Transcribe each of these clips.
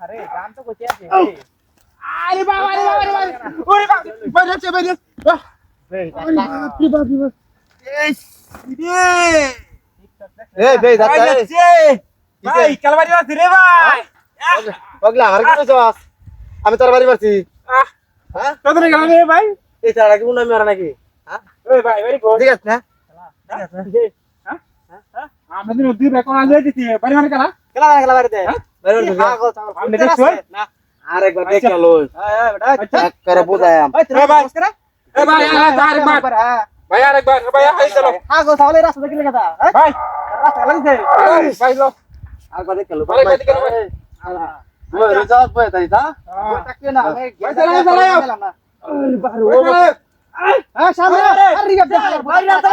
তো আমাদের আমি এই তোর হ্যাঁ আছে এই বে ভাই কালবাড়ি আছে রে ভাই। কি আমি তোর বাড়ি আহ। হ্যাঁ? কত রে গেল রে ভাই। এই মারা নাকি? হ্যাঁ? ওই ভাই ভেরি গুড ঠিক আছে না আমরা দিন দুই বেকন আজ দিছি। বাড়ি মানে কালা? খেলা খেলা বাড়িতে? আরেকবার দেখে লই এক করে বুঝায়াম এ ভাই। এ ভাই আরেকবার ভাই আরেকবার ভাই আই চলো রাস্তা দেখলে কথা ভাই। রাস্তা লাগিছে। ভাই লো। আরেকবার দেখে লো। আরেকবার দেখে লো, ভাই। ওই রিজার্ভ বই তাই তা তাকিয়ে না ভাই চালাও চালাও হ্যাঁ সামনে। আরে দে ভাই না তো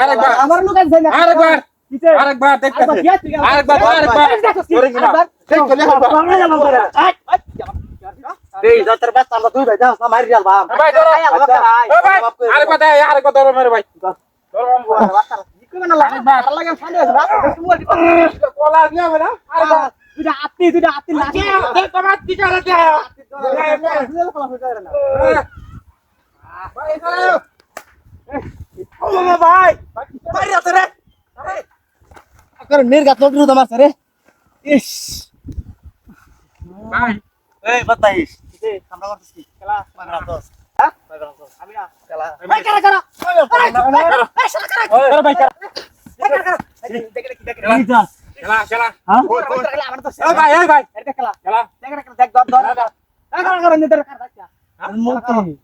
আরেকবার। আমার লোক আছে না আরেকবার কিছে আরেকবার দেখতেছি আরেকবার আরেকবার আরেকবার আরেকবার এই যাত্রা ব্যস্ত আমরা দুই ভাই যাও মারি যাল বাম ভাই ধরো ভাই আরেকবার দে আরেকবার ধরো মেরে ভাই কোলা নিয়ে মেরা আরেকবার তুই আত্তি তুই আত্তি লাগে দে তোমার টিকা লাগে ভাই ধরো ও মামা ভাই ভাই আছে রে নির্গত লোড তোমার স্যার ইস ভাই এই বাতাইস আমরা করতেছি খেলা মাগরা হ্যাঁ? দোস আমি না খেলা ভাই কারা কারা এই শালা কারা ভাই কারা কারা দেখে দেখে দেখে খেলা খেলা তো এ ভাই ভাই খেলা খেলা দেখে দেখে দেখ ধর ধর কারা কারা নিতে কারা কারা মুক্তি